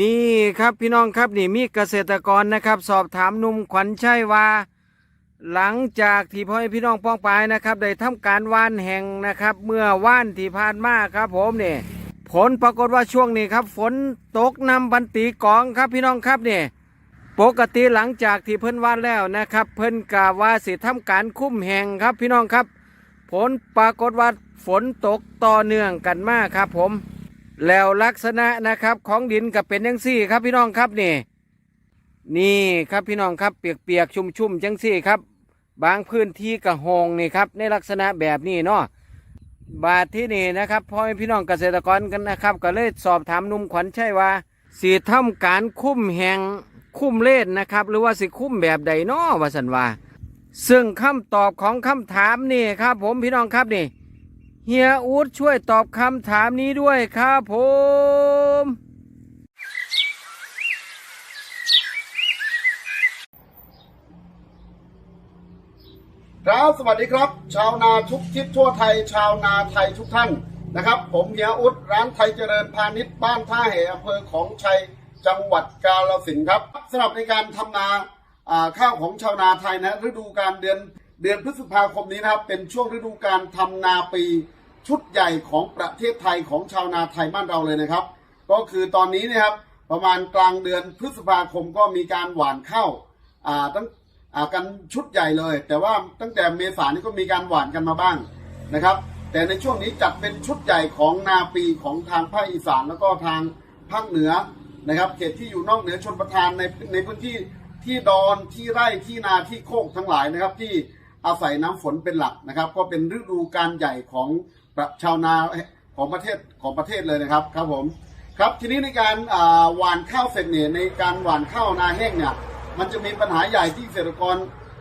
นี่ครับพี่น้องครับนี่มีเกษตรกรนะครับ สอบถามนุ่มขวัญชัยว่าหลังจากที่พ่อพี่น้องป้องปายนะครับได้ทำการว่านแห่งนะครับ เมื่อว่านที่ผ่านมาครับ ผมนี่ผลปรากฏว่าช่วงนี้ครับ ฝนตกนำบันตีกองครับพี่น้องครับนี่ปกติหลังจากที่เพิ่นว่านแล้วนะครับ เพิ่นกาว่าสิทำการคุ้มแห่งครับพี่น้องครับ ผลปรากฏว่าฝนตกต่อเนื่องกันมากครับผม แล้วลักษณะนะครับของดินก็เป็นยังซี่ครับพี่น้องครับนี่ นี่ครับพี่น้องครับเปียกๆชุ่มๆจังซี่ครับ บางพื้นที่กระหงนี่ครับในลักษณะแบบนี้เนาะบาทที่นี่นะครับพ่อแม่พี่น้องเกษตรกรกันนะครับ ก็เลยสอบถามนุ่มขวัญใชัยว่าสีทำการคุ้มแหงคุ้มเล่นนะครับ หรือว่าสิคุ้มแบบใดเนาะว่าสันว่า ซึ่งคำตอบของคำถามนี่ครับ ผมพี่น้องครับนี่ เฮียอูดช่วยตอบคำถามนี้ด้วยครับผม ครับสวัสดีครับ ชาวนาทุกทิศทั่วไทย ชาวนาไทยทุกท่านนะครับ ผมเฮียอุดร้านไทยเจริญพาณิชย์บ้านท่าเหอำเภอของชัยจังหวัดกาฬสินธุ์ครับสำหรับในการทำนาอ่าข้าวของชาวนาไทยนะฤดูการเดือนเดือนพฤษภาคมนี้นะครับ เป็นช่วงฤดูการทำนาปี ชุดใหญ่ของประเทศไทยของชาวนาไทยบ้านเราเลยนะครับ ก็คือตอนนี้นะครับประมาณกลางเดือนพฤษภาคมก็มีการหว่านข้าวอ่าตั้งอ่ากันชุดใหญ่เลย แต่ว่าตั้งแต่เมษานี่ก็มีการหว่านกันมาบ้างนะครับ แต่ในช่วงนี้จัดเป็นชุดใหญ่ของนาปีของทางภาคอีสานแล้วก็ทางภาคเหนือนะครับเขตที่อยู่นอกเหนือชนประทานในในพื้นที่ที่ดอนที่ไร่ที่นาที่โคกทั้งหลายนะครับ ที่อาศัยน้ำฝนเป็นหลักนะครับ ก็เป็นฤดูการใหญ่ของ ชาวนาของประเทศของประเทศเลยนะครับครับผมครับทีนี้ในการหว่านข้าวเสร็จเนี่ยในการหว่านข้าวนาแห้งเนี่ยมันจะมีปัญหาใหญ่ที่เกษตรกร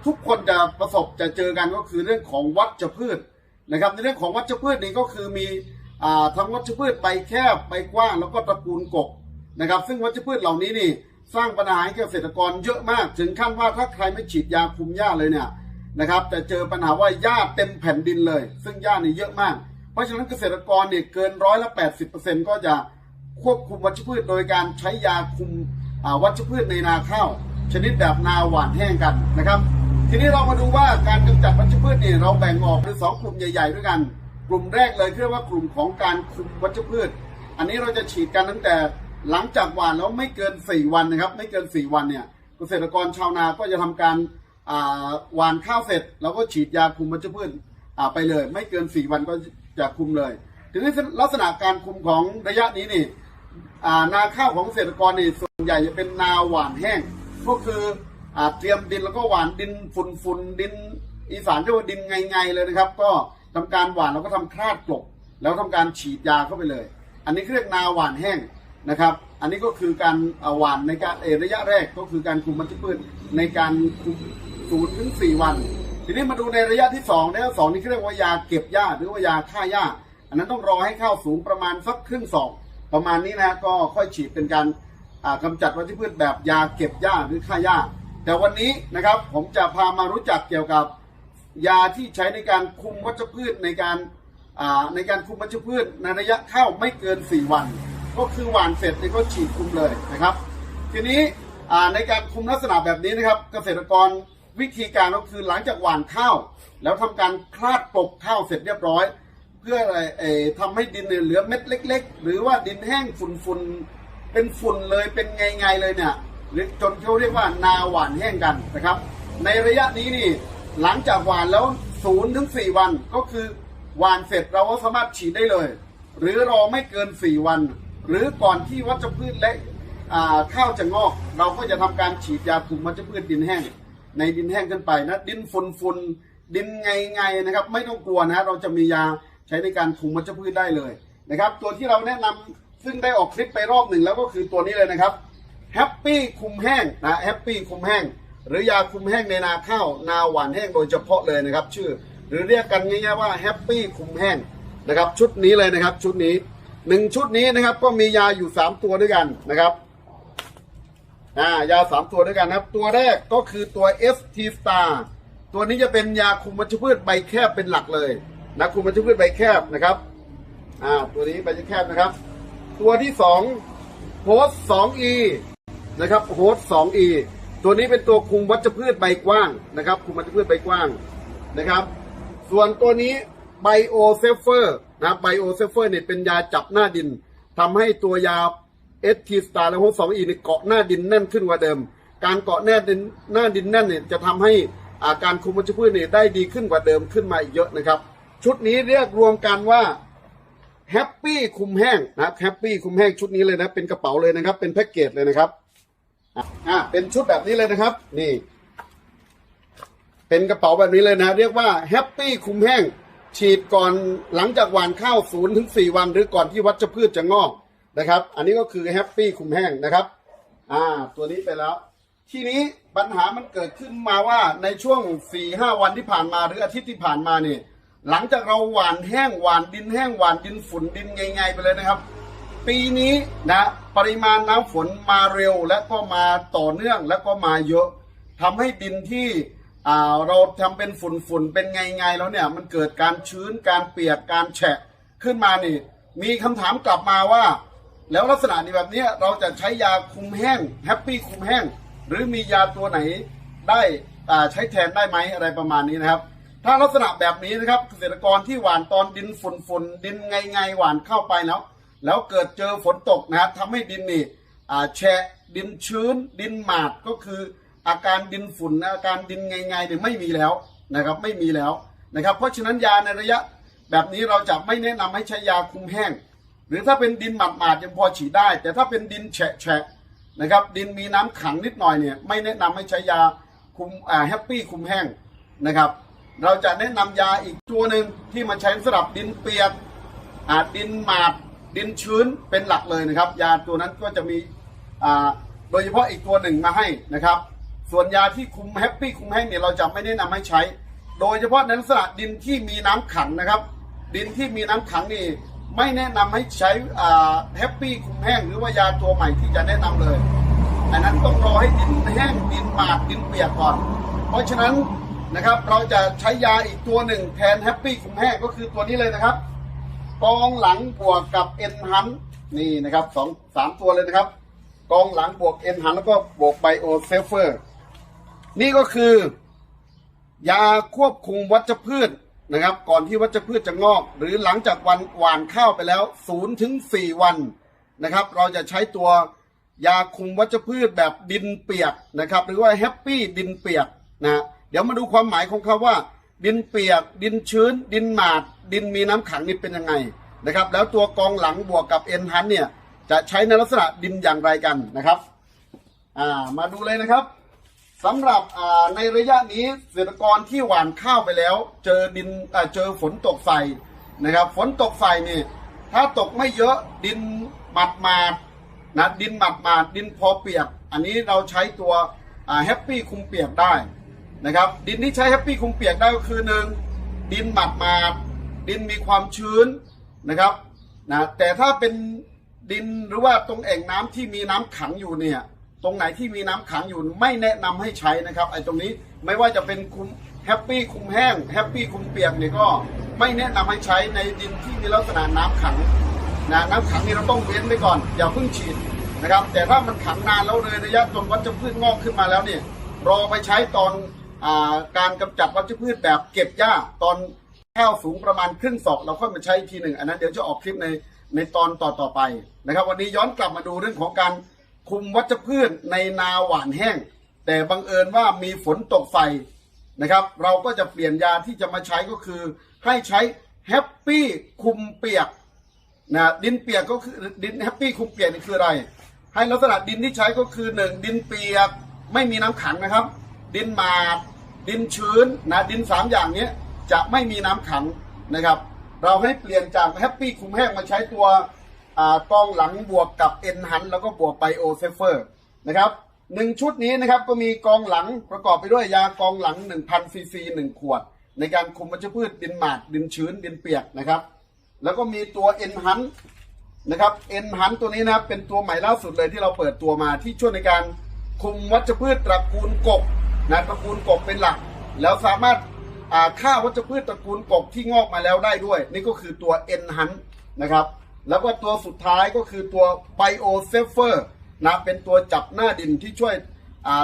ทุกคนจะประสบจะเจอกันก็คือเรื่องของวัชพืชนะครับ ในเรื่องของวัชพืชนี่ก็คือมีอทั้งวัชพืชใบแคบใบกว้างแล้วก็ตระกูลกบนะครับ ซึ่งวัชพืชเหล่านี้นี่สร้างปัญหาให้เกษตรกรเยอะมากถึงขั้นว่าถ้าใครไม่ฉีดยาคุมหญ้าเลยเนี่ยนะครับจะเจอปัญหาว่าหญ้าเต็มแผ่นดินเลย ซึ่งหญ้านี่เยอะมาก เพราะฉะนั้นเกษตรกรเนี่ยเกินร้อยละแปดสิบเปอร์เซ็นต์ก็จะควบคุมวัชพืชโดยการใช้ยาคุมวัชพืชในนาข้าวชนิดแบบนาหวานแห้งกันนะครับ ทีนี้เรามาดูว่าการกำจัดวัชพืชเนี่ยเราแบ่งออกเป็นสองกลุ่มใหญ่ๆด้วยกัน กลุ่มแรกเลยเรียกว่ากลุ่มของการคุมวัชพืช อันนี้เราจะฉีดกันตั้งแต่หลังจากหว่านแล้วไม่เกิน 4 วันนะครับ ไม่เกิน 4 วันเนี่ยเกษตรกรชาวนาก็จะทำการหว่านข้าวเสร็จ แล้วก็ฉีดยาคุมวัชพืชไปเลย ไม่เกิน 4 วันก็ จะคุมเลยทีนี้ลักษณะการคุมของระยะนี้นี่นาข้าวของเกษตรกรนี่ส่วนใหญ่จะเป็นนาหวานแห้ง ก็คืออเตรียมดินแล้วก็หวานดินฝุ่นฝุ่นดิน อีสานเรียกว่าดินไงไงๆเลยนะครับ ก็ทำการหวานแล้วก็ทำคลาดกลบแล้วทำการฉีดยาเข้าไปเลย อันนี้เรียกนาหวานแห้งนะครับ อันนี้ก็คือการหวานในการเอระยะแรกก็คือการคุมมันพืชในการคุมศูนย์ถึงสี่วัน ทีนี้มาดูในระยะที่สองระยะสองนี่เรียกว่ายาเก็บหญ้าหรือว่ายาฆ่าหญ้า อันนั้นต้องรอให้ข้าวสูงประมาณสักครึ่งศอกประมาณนี้นะก็ค่อยฉีดเป็นการอ่ากำจัดวัชพืชแบบยาเก็บหญ้าหรือฆ่าหญ้า แต่วันนี้นะครับผมจะพามารู้จักเกี่ยวกับยาที่ใช้ในการคุมวัชพืชในการในการคุมวัชพืชในระยะข้าวไม่เกิน 4 วัน ก็คือหว่านเสร็จนี่ก็ฉีดคุมเลยนะครับ ทีนี้ในการคุมลักษณะแบบนี้นะครับ เกษตรกร วิธีการก็คือหลังจากหว่านข้าว แล้วทำการคลาดปกข้าวเสร็จเรียบร้อย เพื่ออะไรเอ่อทำให้ดินเนี่ยเหลือเม็ดเล็ก ๆ หรือว่าดินแห้งฝุ่นๆเป็นฝุ่นเลยเป็นไงๆเลยเนี่ยหรือจนเขาเรียกว่านาหวานแห้งกันนะครับ ในระยะนี้นี่หลังจากหว่านแล้วศูนย์ถึงสี่วันก็คือหว่านเสร็จเราก็สามารถฉีดได้เลย หรือรอไม่เกินสี่วัน หรือก่อนที่วัชพืชและข้าวจะงอก เราก็จะทำการฉีดยาคุมวัชพืชดินแห้ง ในดินแห้งขึ้นไปนะดินฝุ่นฝุ่นดินไงไงนะครับ ไม่ต้องกลัวนะเราจะมียาใช้ในการคุมวัชพืชได้เลยนะครับ ตัวที่เราแนะนำซึ่งได้ออกคลิปไปรอบหนึ่งแล้วก็คือตัวนี้เลยนะครับแฮปปี้คุมแห้งนะแฮปปี้คุมแห้ง หรือยาคุมแห้งในนาข้าวนาหวานแห้งโดยเฉพาะเลยนะครับ ชื่อหรือเรียกกันง่ายๆว่าแฮปปี้คุมแห้งนะครับ ชุดนี้เลยนะครับ ชุดนี้หนึ่งชุดนี้นะครับก็มียาอยู่สามตัวด้วยกันนะครับ อ่ายาสามตัวด้วยกันนะครับ ตัวแรกก็คือตัว ST Star ตัวนี้จะเป็นยาคุมวัชพืชใบแคบเป็นหลักเลยนะคุมวัชพืชใบแคบนะครับอ่าตัวนี้ใบแคบนะครับ ตัวที่สองโฮส 2e นะครับโฮส 2e ตัวนี้เป็นตัวคุมวัชพืชใบกว้างนะครับ คุมวัชพืชใบกว้างนะครับ ส่วนตัวนี้ไบโอเซฟเฟอร์นะไบโอเซฟเฟอร์เนี่ยเป็นยาจับหน้าดินทำให้ตัวยา เอสทีสตาร์และโฮส 2e เนี่ยเกาะหน้าดินแน่นขึ้นกว่าเดิม การเกาะแน่ดินหน้าดินแน่นเนี่ยจะทำให้อาการคุมวัชพืชเนี่ยได้ดีขึ้นกว่าเดิมขึ้นมาอีกเยอะนะครับ ชุดนี้เรียกรวมกันว่าแฮปปี้คุมแห้งนะครับแฮปปี้คุมแห้งชุดนี้เลยนะเป็นกระเป๋าเลยนะครับ เป็นแพ็กเกจเลยนะครับอะอ่าเป็นชุดแบบนี้เลยนะครับ นี่ เป็นกระเป๋าแบบนี้เลยนะ เรียกว่าแฮปปี้คุมแห้งฉีดก่อนหลังจากหว่านข้าวศูนย์ถึงสี่วัน หรือก่อนที่วัชพืชจะงอก นะครับ อันนี้ก็คือแฮปปี้คุมแห้งนะครับ อ่า ตัวนี้ไปแล้ว ทีนี้ปัญหามันเกิดขึ้นมาว่าในช่วงสี่ห้าวันที่ผ่านมาหรืออาทิตย์ที่ผ่านมาเนี่ยหลังจากเราหว่านแห้งหว่านดินแห้งหว่านดินฝุ่นดินไงๆไปเลยนะครับ ปีนี้นะปริมาณน้ำฝนมาเร็วและก็มาต่อเนื่องและก็มาเยอะทำให้ดินที่อ่าเราทำเป็นฝุ่นฝุ่นเป็นไงๆแล้วเนี่ยมันเกิดการชื้นการเปียกการแฉะขึ้นมานี่ มีคำถามกลับมาว่า แล้วลักษณะนี้แบบนี้เราจะใช้ยาคุมแห้งแฮปปี้คุมแห้ง หรือมียาตัวไหนได้ใช้แทนได้ไหมอะไรประมาณนี้นะครับ ถ้าลักษณะแบบนี้นะครับเกษตรกรที่หว่านตอนดินฝุ่นฝุ่นดินไงไงหว่านเข้าไปแล้ว แล้วเกิดเจอฝนตกนะครับทำให้ดินนี่แฉะดินชื้น ดินหมาดก็คืออาการดินฝุ่นอาการดินไงไงเนี่ยไม่มีแล้วนะครับไม่มีแล้วนะครับ เพราะฉะนั้นยาในระยะแบบนี้เราจะไม่แนะนำให้ใช้ยาคุมแห้ง รือถ้าเป็นดินหมาดๆยังพอฉีดได้ แต่ถ้าเป็นดินแฉะๆนะครับดินมีน้ำขังนิดหน่อยเนี่ยไม่แนะนำให้ใช้ยาคุมอ่าแฮปปี้คุมแห้งนะครับ เราจะแนะนำยาอีกตัวหนึ่งที่มาใช้สำหรับดินเปียกอาดินหมาดดินชื้นเป็นหลักเลยนะครับ ยาตัวนั้นก็จะมีอ่าโดยเฉพาะอีกตัวหนึ่งมาให้นะครับ ส่วนยาที่คุมแฮปปี้คุมแห้งเนี่ยเราจะไม่แนะนำให้ใช้ โดยเฉพาะในลักษณะดินที่มีน้ำขังนะครับ ดินที่มีน้ำขังนี่ ไม่แนะนำให้ใช้แฮปปี้คุมแห้งหรือว่ายาตัวใหม่ที่จะแนะนำเลย อันนั้นต้องรอให้ดินแห้งดินหมาดดินเปียกก่อน เพราะฉะนั้นนะครับเราจะใช้ยาอีกตัวหนึ่งแทนแฮปปี้คุมแห้งก็คือตัวนี้เลยนะครับกองหลังบวกกับเอ็นฮันนี่นะครับสองสามตัวเลยนะครับกองหลังบวกเอ็นฮันแล้วก็บวกไบโอเซฟเฟอร์ นี่ก็คือยาควบคุมวัชพืช นะครับ ก่อนที่วัชพืชจะงอก หรือหลังจากวันหว่านข้าวไปแล้ว0ถึง4วันนะครับ เราจะใช้ตัวยาคุมวัชพืชแบบดินเปียกนะครับ หรือว่าแฮปปี้ดินเปียกนะเดี๋ยวมาดูความหมายของเขาว่า ดินเปียก ดินชื้น ดินหมาด ดินมีน้ำขังนี่เป็นยังไงนะครับ แล้วตัวกองหลังบวกกับเอ็นฮันเนี่ยจะใช้ในลักษณะดินอย่างไรกันนะครับ อ่ามาดูเลยนะครับ สำหรับในระยะนี้เกษตรกรที่หว่านข้าวไปแล้ว เจอดินเจอฝนตกใส่นะครับ ฝนตกใส่นี่ถ้าตกไม่เยอะดินหมัดมาดนะดินหมัดมาดดินพอเปียก อันนี้เราใช้ตัวแฮปปี้คุมเปียกได้นะครับ ดินที่ใช้แฮปปี้คุมเปียกได้ก็คือหนึ่งดินหมัดมาดดินมีความชื้นนะครับนะแต่ถ้าเป็นดินหรือว่าตรงแอ่งน้ำที่มีน้ำขังอยู่เนี่ย ตรงไหนที่มีน้ำขังอยู่ไม่แนะนำให้ใช้นะครับไอ้ตรงนี้ไม่ว่าจะเป็นคุมแฮปปี้คุมแห้งแฮปปี้คุมเปียกเนี่ยก็ไม่แนะนำให้ใช้ในดินที่มีลักษณะน้ำขังนะน้ำขังนี่เราต้องเว้นไว้ก่อน อย่าเพิ่งฉีดนะครับ แต่ถ้ามันขังนานแล้วเลยระยะจนวัชพืชงอกขึ้นมาแล้วเนี่ยรอไปใช้ตอนอการกำจัดวัชพืชแบบเก็บหญ้าตอนข้าวสูงประมาณครึ่งศอกเราค่อยมาใช้ทีหนึ่งอันนั้นเดี๋ยวจะออกคลิปในในตอนต่อต่อๆไปนะครับ วันนี้ย้อนกลับมาดูเรื่องของการ คุมวัชพืชในนาหวานแห้ง แต่บังเอิญว่ามีฝนตกใส่นะครับ เราก็จะเปลี่ยนยาที่จะมาใช้ก็คือ ให้ใช้แฮปปี้คุมเปียกนะดินเปียกก็คือดินแฮปปี้คุมเปียกนี่คืออะไร ให้ลักษณะดินที่ใช้ก็คือหนึ่งดินเปียกไม่มีน้ำขังนะครับ ดินหมาดดินชื้นนะดินสามอย่างนี้จะไม่มีน้ำขังนะครับ เราให้เปลี่ยนจากแฮปปี้คุมแห้งมาใช้ตัว อ่ากองหลังบวกกับเอ็นฮันแล้วก็บวกไบโอเซฟเฟอร์นะครับหนึ่งชุดนี้นะครับก็มีกองหลังประกอบไปด้วยยากองหลัง 1,000ซีซีหนึ่งขวด ในการคุมวัชพืชดินหมาดดินชื้นดินเปียกนะครับ แล้วก็มีตัวเอ็นฮันนะครับเอ็นฮันตัวนี้นะครับเป็นตัวใหม่ล่าสุดเลยที่เราเปิดตัวมาที่ช่วยในการคุมวัชพืชตระกูลกบนะตระกูลกบเป็นหลัก แล้วสามารถฆ่าวัชพืชตระกูลกบที่งอกมาแล้วได้ด้วย นี่ก็คือตัวเอ็นฮันนะครับ แล้วก็ตัวสุดท้ายก็คือตัวไบโอเซฟเฟอร์นะเป็นตัวจับหน้าดินที่ช่วย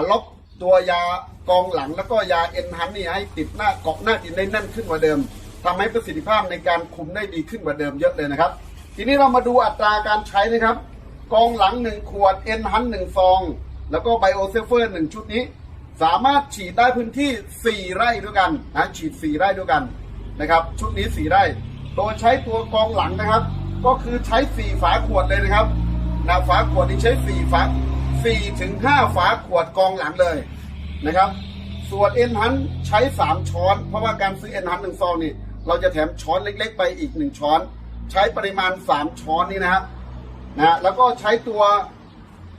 ล็อกตัวยากองหลังแล้วก็ยาเอ็นฮันนี่ให้ติดหน้าเกาะหน้าดินได้แน่นขึ้นกว่าเดิมทำให้ประสิทธิภาพในการคุมได้ดีขึ้นกว่าเดิมเยอะเลยนะครับ ทีนี้เรามาดูอัตราการใช้นะครับ กองหลังหนึ่งขวดเอ็นฮันหนึ่งซอง แล้วก็ไบโอเซฟเฟอร์หนึ่งชุดนี้ สามารถฉีดได้พื้นที่ 4 ไร่ด้วยกันนะฉีด 4 ไร่ด้วยกันนะครับชุดนี้ 4 ไร่ โดยใช้ตัวกองหลังนะครับ ก็คือใช้4ฝาขวดเลยนะครับนะฝาขวดนี้ใช้4ฝา4ถึง5ฝาขวดกองหลังเลยนะครับ ส่วนเอ็นฮันใช้3ช้อน เพราะว่าการซื้อเอ็นฮันหนึ่งซองนี่เราจะแถมช้อนเล็ก ๆ ไปอีก1ช้อน ใช้ปริมาณ3ช้อนนี้นะฮะนะฮะแล้วก็ใช้ตัว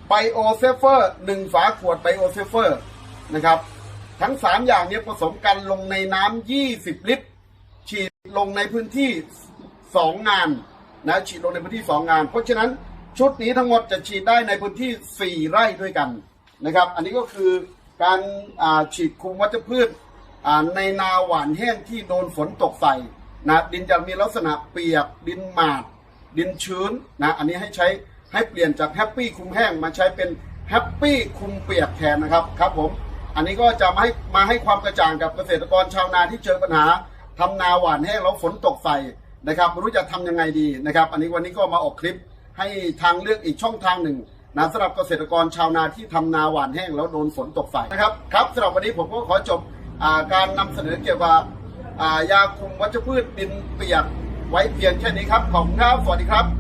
ไบโอเซฟเฟอร์หนึ่งฝาขวดไบโอเซฟเฟอร์นะครับ ทั้งสามอย่างนี้ผสมกันลงในน้ำ20ลิตร ฉีดลงในพื้นที่สองงาน นะฉีดลงในพื้นที่สองงาน เพราะฉะนั้นชุดนี้ทั้งหมดจะฉีดได้ในพื้นที่ 4 ไร่ด้วยกันนะครับ อันนี้ก็คือการฉีดคุมวัชพืชในนาหวานแห้งที่โดนฝนตกใส่นะดินจะมีลักษณะเปียก ดินหมาด ดินชื้นนะอันนี้ให้ใช้ให้เปลี่ยนจากแฮปปี้คุมแห้งมาใช้เป็นแฮปปี้คุมเปียกแทนนะครับครับผมอันนี้ก็จะมาให้มาให้ความกระจ่างกับเกษตรกรชาวนาที่เจอปัญหาทำนาหวานแห้งแล้วฝนตกใส่ นะครับไม่รู้จะทำยังไงดีนะครับ อันนี้วันนี้ก็มาออกคลิปให้ทางเลือกอีกช่องทางหนึ่งนะสำหรับเกษตรกรชาวนาที่ทำนาหวานแห้งแล้วโดนฝนตกใส่นะครับครับสำหรับวันนี้ผมก็ขอจบอการนำเสนอเกี่ยวกับยาคุมวัชพืชดินเปียกไว้เพียงแค่นี้ครับขอบคุณครับสวัสดีครับ